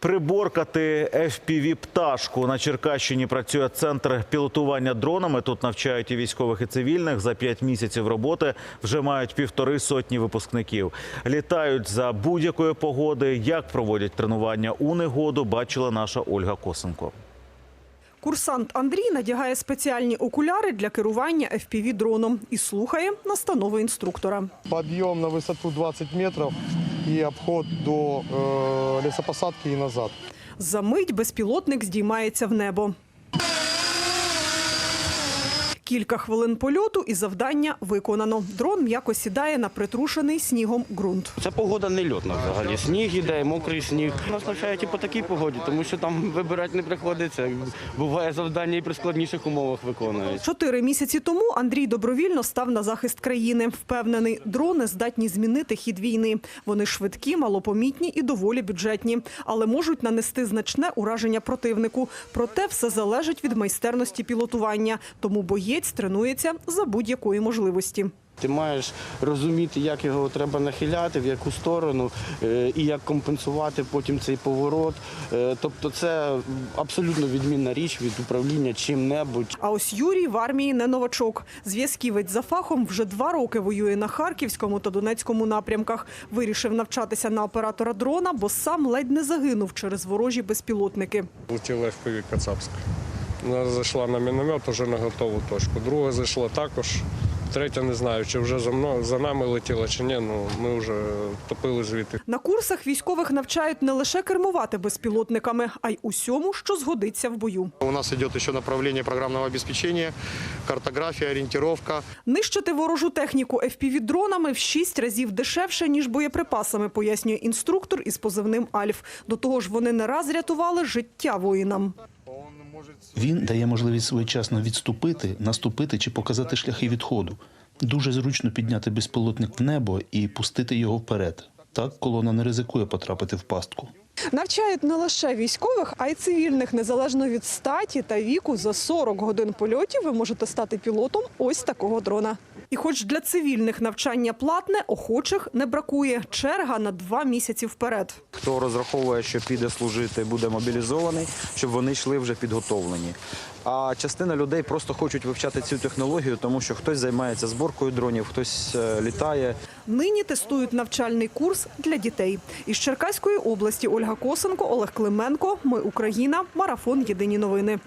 Приборкати fpv пташку на Черкащині працює центр пілотування дронами. Тут навчають і військових, і цивільних. За п'ять місяців роботи вже мають півтори сотні випускників. Літають за будь-якої погоди. Як проводять тренування у негоду, бачила наша Ольга Косенко. Курсант Андрій надягає спеціальні окуляри для керування FPV-дроном і слухає настанови інструктора. Подъем на высоту 20 метров и обход до лісопосадки і назад. За мить безпілотник здіймається в небо. Кілька хвилин польоту і завдання виконано. Дрон м'яко сідає на притрушений снігом ґрунт. Це погода не льотна взагалі. Сніг іде, мокрий сніг. Нас навчають і по такій погоді, тому що там вибирати не приходиться. Буває завдання і при складніших умовах виконують. Чотири місяці тому Андрій добровільно став на захист країни. Впевнений, дрони здатні змінити хід війни. Вони швидкі, малопомітні і доволі бюджетні, але можуть нанести значне ураження противнику. Проте все залежить від майстерності пілотування. Тому боєць тренується за будь-якої можливості. Ти маєш розуміти, як його треба нахиляти, в яку сторону е, і як компенсувати потім цей поворот. Е, Тобто це абсолютно відмінна річ від управління чим-небудь. А ось Юрій в армії не новачок. Зв'язківець за фахом вже два роки воює на Харківському та Донецькому напрямках. Вирішив навчатися на оператора дрона, бо сам ледь не загинув через ворожі безпілотники. Летіла FPV Кацапська. Вона зайшла на міномет уже на готову точку. Друга зайшла також. Третя не знаю, чи вже за мною за нами летіла, чи ні. Ну ми вже топили звідти. На курсах військових навчають не лише кермувати безпілотниками, а й усьому, що згодиться в бою. У нас идет еще направление программного обеспечения, картография, ориентировка. Нищити ворожу техніку FPV-дронами в шість разів дешевше, ніж боєприпасами, пояснює інструктор із позивним Альф. До того ж, вони не раз рятували життя воїнам. Він дає можливість своєчасно відступити, наступити чи показати шляхи відходу. Дуже зручно підняти безпілотник в небо і пустити його вперед. Так колона не ризикує потрапити в пастку. Навчають не лише військових, а й цивільних, незалежно від статі та віку. За 40 годин польотів ви можете стати пілотом ось такого дрона. І хоч для цивільних навчання платне, охочих не бракує. Черга на два місяці вперед. Хто розраховує, що піде служити, буде мобілізований, щоб вони йшли вже підготовлені. А частина людей просто хочуть вивчати цю технологію, тому що хтось займається зборкою дронів, хтось е, літає. Нині тестують навчальний курс для дітей. Із Черкаської області Ольга Косенко, Олег Клименко. Ми Україна. Марафон. Єдині новини.